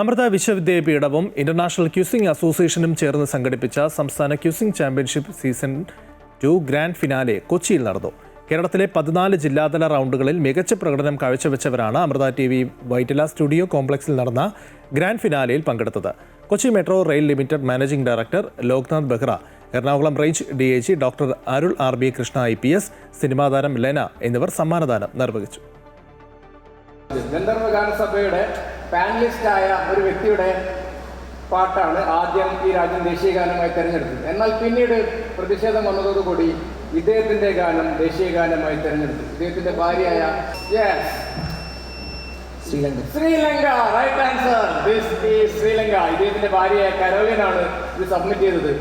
Amrita വിശ്വവിദ്യാപീഠവും international queueing അസോസിയേഷനും ചേർന്ന് സംഘടിപ്പിച്ച സംസ്ഥാന quizzing championship season two grand finale കൊച്ചിയിൽ നടന്നു. കേരളത്തിലെ പതിനാല് ജില്ലാതല റൗണ്ടുകളിൽ മികച്ച പ്രകടനം കാഴ്ചവെച്ചവരാണ് Amrita T V Vyttila studio കോംപ്ലക്സിൽ നടന്ന ഗ്രാൻഡ് ഫിനാലയിൽ പങ്കെടുത്തത്. Kochi metro rail limited managing director Loknath Behera Ernakulam range D I G doctor Arul R B Krishna I P S cinema താരം ലെന എന്നിവർ സമ്മാനദാനം നിർവഹിച്ചു. ഗാനസഭയുടെ പാനലിസ്റ്റായ ഒരു വ്യക്തിയുടെ പാട്ടാണ് ആദ്യം ഈ രാജ്യം ദേശീയ ഗാനമായി തിരഞ്ഞെടുത്തത്. എന്നാൽ പിന്നീട് പ്രതിഷേധം വന്നതോടുകൂടി ഇദ്ദേഹത്തിന്റെ ഗാനം ദേശീയ ഗാനമായി തിരഞ്ഞെടുത്തു. ഇദ്ദേഹത്തിന്റെ ഭാര്യയായ yes Sri Lanka. Sri Lanka right answer this is Sri Lanka. ഇദ്ദേഹത്തിന്റെ ഭാര്യയായ കരോലിനാണ് ഇത് സബ്മിറ്റ് ചെയ്തത്.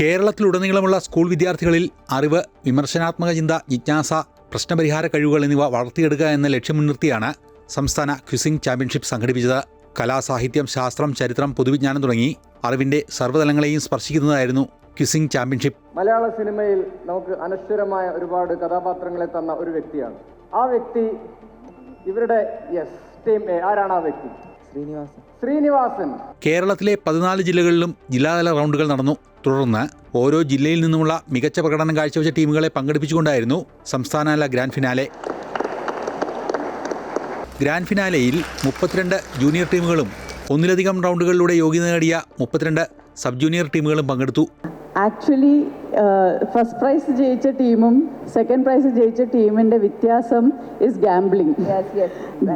കേരളത്തിലുടനീളമുള്ള സ്കൂൾ വിദ്യാർത്ഥികളിൽ അറിവ് വിമർശനാത്മക ചിന്ത ജിജ്ഞാസ പ്രശ്നപരിഹാര കഴിവുകൾ എന്നിവ വളർത്തിയെടുക്കുക എന്ന ലക്ഷ്യം മുൻനിർത്തിയാണ് സംസ്ഥാന ക്വിസിംഗ് ചാമ്പ്യൻഷിപ്പ് സംഘടിപ്പിച്ചത് കലാസാഹിത്യം ശാസ്ത്രം ചരിത്രം പൊതുവിജ്ഞാനം തുടങ്ങി അറിവിന്റെ സർവതലങ്ങളെയും സ്പർശിക്കുന്നതായിരുന്നു ക്വിസിംഗ് ചാമ്പ്യൻഷിപ്പ്. മലയാള സിനിമയിൽ നമുക്ക് അനശ്വരമായ ഒരുപാട് കഥാപാത്രങ്ങളെ തന്ന ഒരു വ്യക്തിയാണ്. ആ വ്യക്തി ഇവരുടെ യെസ് ടീം എ ആരാണ് ആ വ്യക്തി? ശ്രീനിവാസൻ. ശ്രീനിവാസൻ. കേരളത്തിലെ പതിനാല് ജില്ലകളിലും ജില്ലാതല റൗണ്ടുകൾ നടന്നു. തുടർന്ന് ഓരോ ജില്ലയിൽ നിന്നുമുള്ള മികച്ച പ്രകടനം കാഴ്ചവെച്ച ടീമുകളെ പങ്കെടുപ്പിച്ചുകൊണ്ടായിരുന്നു സംസ്ഥാനതല ഗ്രാൻഡ് ഫിനാലെ. ഗ്രാൻഡ് ഫിനാലെയിൽ മുപ്പത്തിരണ്ട് ജൂനിയർ ടീമുകളും ഒന്നിലധികം റൗണ്ടുകളിലൂടെ യോഗ്യത നേടിയ മുപ്പത്തിരണ്ട് സബ് ജൂനിയർ ടീമുകളും പങ്കെടുത്തു. ആക്ച്വലി ഫസ്റ്റ് പ്രൈസ് ജയിച്ച ടീമും സെക്കൻഡ് പ്രൈസ് ജയിച്ച ടീമിന്റെ വ്യത്യാസം is gambling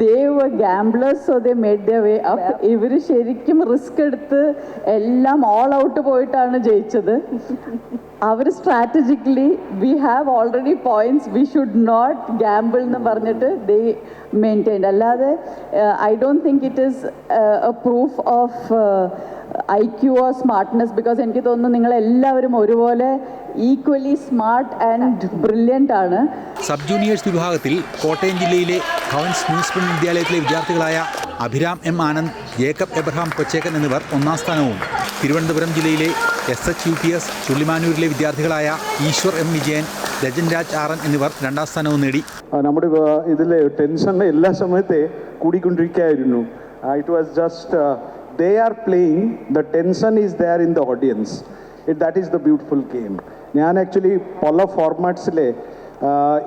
they were gamblers so they made the way up ഇവർ ശരിക്കും റിസ്ക് എടുത്ത് എല്ലാം ഓൾ ഔട്ട് പോയിട്ടാണ് ജയിച്ചത്. അവർ strategically we have already points we should not gamble എന്ന് പറഞ്ഞിട്ട് ദേ മെയിന്റൈൻ അല്ലാതെ I don't think it is a proof of I Q or smartness because എനിക്ക് തോന്നുന്നു നിങ്ങളെല്ലാവരും ഒരുപോലെ ഈക്വലി സ്മാർട്ട് ആൻഡ് ബ്രില്യന്റ് ആണ്. സബ് ജൂനിയേഴ്സ് വിഭാഗത്തിൽ കോട്ടയം ജില്ലയിലെ ഭവൻസ് മുനിസിപ്പൽ വിദ്യാലയത്തിലെ വിദ്യാർത്ഥികളായ Abhiram M Anand Jacob Abraham Kochekkan എന്നിവർ ഒന്നാം സ്ഥാനവും. തിരുവനന്തപുരം ജില്ലയിലെ S H U P S ചുള്ളിമാനൂരിലെ വിദ്യാർത്ഥികളായ ഈശ്വർ എം വിജയൻ രജൻ രാജ് ആറൻ എന്നിവർ രണ്ടാം സ്ഥാനവും നേടി. നമ്മുടെ ഇതിലെ ടെൻഷന്റെ എല്ലാ സമയത്തെ കൂടിക്കൊണ്ടിരിക്കുകയായിരുന്നു. It was just they are playing the tension is there in the audience that is the beautiful game ഞാൻ ആക്ച്വലി പല ഫോർമാറ്റ്സിലെ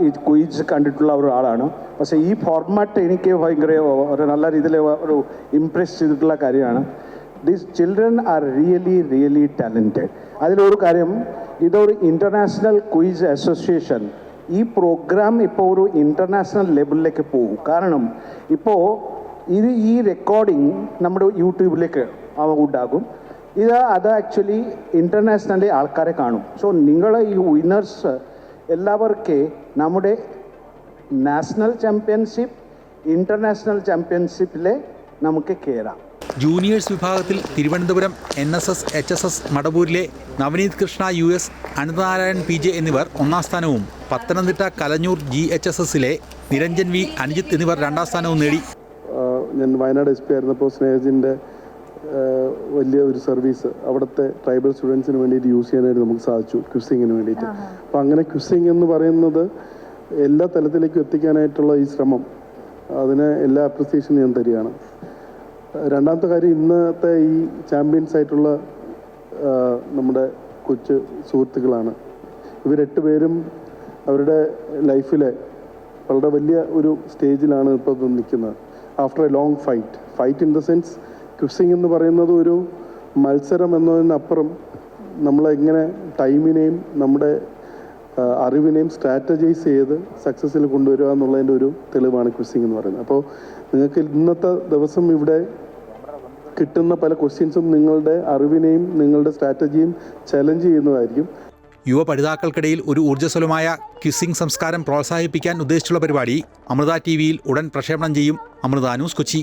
ഈ ക്വീസ് കണ്ടിട്ടുള്ള ഒരാളാണ് പക്ഷേ ഈ ഫോർമാറ്റ് എനിക്ക് ഭയങ്കര ഒരു നല്ല രീതിയിൽ ഒരു ഇംപ്രസ് ചെയ്തിട്ടുള്ള കാര്യമാണ്. These children are really really talented അതിലൊരു കാര്യം ഇതൊരു ഇന്റർനാഷണൽ ക്വീസ് അസോസിയേഷൻ ഈ പ്രോഗ്രാം ഇപ്പോൾ ഒരു ഇന്റർനാഷണൽ ലെവലിലേക്ക് പോകും. കാരണം ഇപ്പോൾ ഇത് ഈ റെക്കോർഡിംഗ് നമ്മുടെ യൂട്യൂബിലേക്ക് ഉണ്ടാകും. ഇത് അത് ആക്ച്വലി ഇന്റർനാഷണലി ആൾക്കാരെ കാണും. സോ നിങ്ങളെ ഈ വിന്നേഴ്സ് എല്ലാവർക്കും നമ്മുടെ നാഷണൽ ചാമ്പ്യൻഷിപ്പ് ഇന്റർനാഷണൽ ചാമ്പ്യൻഷിപ്പിലെ നമുക്ക് കയറാം ജൂനിയേഴ്സ് വിഭാഗത്തിൽ Thiruvananthapuram N S S H S S മടവൂരിലെ Navaneeth Krishna U S Ananthanarayan P J എന്നിവർ ഒന്നാം സ്ഥാനവും Pathanamthitta Kalanjoor G H S എസിലെ നിരഞ്ജൻ വി അനുജിത്ത് എന്നിവർ രണ്ടാം സ്ഥാനവും നേടി. ഞാൻ വയനാട് എസ് പി ആയിരുന്നപ്പോൾ സ്നേഹജിന്റെ വലിയ ഒരു സർവീസ് അവിടുത്തെ ട്രൈബൽ സ്റ്റുഡൻസിന് വേണ്ടിയിട്ട് യൂസ് ചെയ്യാനായിട്ട് നമുക്ക് സാധിച്ചു ക്വിസിങ്ങിന് വേണ്ടിയിട്ട്. അപ്പം അങ്ങനെ ക്വിസിങ് എന്ന് പറയുന്നത് എല്ലാ തലത്തിലേക്കും എത്തിക്കാനായിട്ടുള്ള ഈ ശ്രമം അതിന് എല്ലാ അപ്രിസിയേഷനും ഞാൻ തരികയാണ്. രണ്ടാമത്തെ കാര്യം ഇന്നത്തെ ഈ ചാമ്പ്യൻസ് ആയിട്ടുള്ള നമ്മുടെ കൊച്ചു സുഹൃത്തുക്കളാണ്. ഇവരെട്ട് പേരും അവരുടെ ലൈഫിലെ വളരെ വലിയ ഒരു സ്റ്റേജിലാണ് ഇപ്പോൾ നിൽക്കുന്നത്. After a long fight fight in the sense quizzing എന്ന് പറയുന്നത് ഒരു മത്സരം എന്നതിനപ്പുറം നമ്മളെങ്ങനെ ടൈമിനെയും നമ്മുടെ അറിവിനെയും സ്ട്രാറ്റജൈസ് ചെയ്ത് സക്സസ്സിൽ കൊണ്ടുവരിക എന്നുള്ളതിന്റെ ഒരു തെളിവാണ് ക്വിസിങ് എന്ന് പറയുന്നത്. അപ്പോൾ നിങ്ങൾക്ക് ഇന്നത്തെ ദിവസം ഇവിടെ കിട്ടുന്ന പല ക്വസ്റ്റ്യൻസും നിങ്ങളുടെ അറിവിനെയും നിങ്ങളുടെ സ്ട്രാറ്റജിയും ചലഞ്ച് ചെയ്യുന്നതായിരിക്കും. യുവ പഠിതാക്കൾക്കിടയിൽ ഒരു ഊർജസ്വലമായ ക്വിസിംഗ് സംസ്കാരം പ്രോത്സാഹിപ്പിക്കാൻ ഉദ്ദേശിച്ചുള്ള പരിപാടി അമൃത ടി വിയിൽ ഉടൻ പ്രക്ഷേപണം ചെയ്യും. അമൃത ന്യൂസ് കൊച്ചി.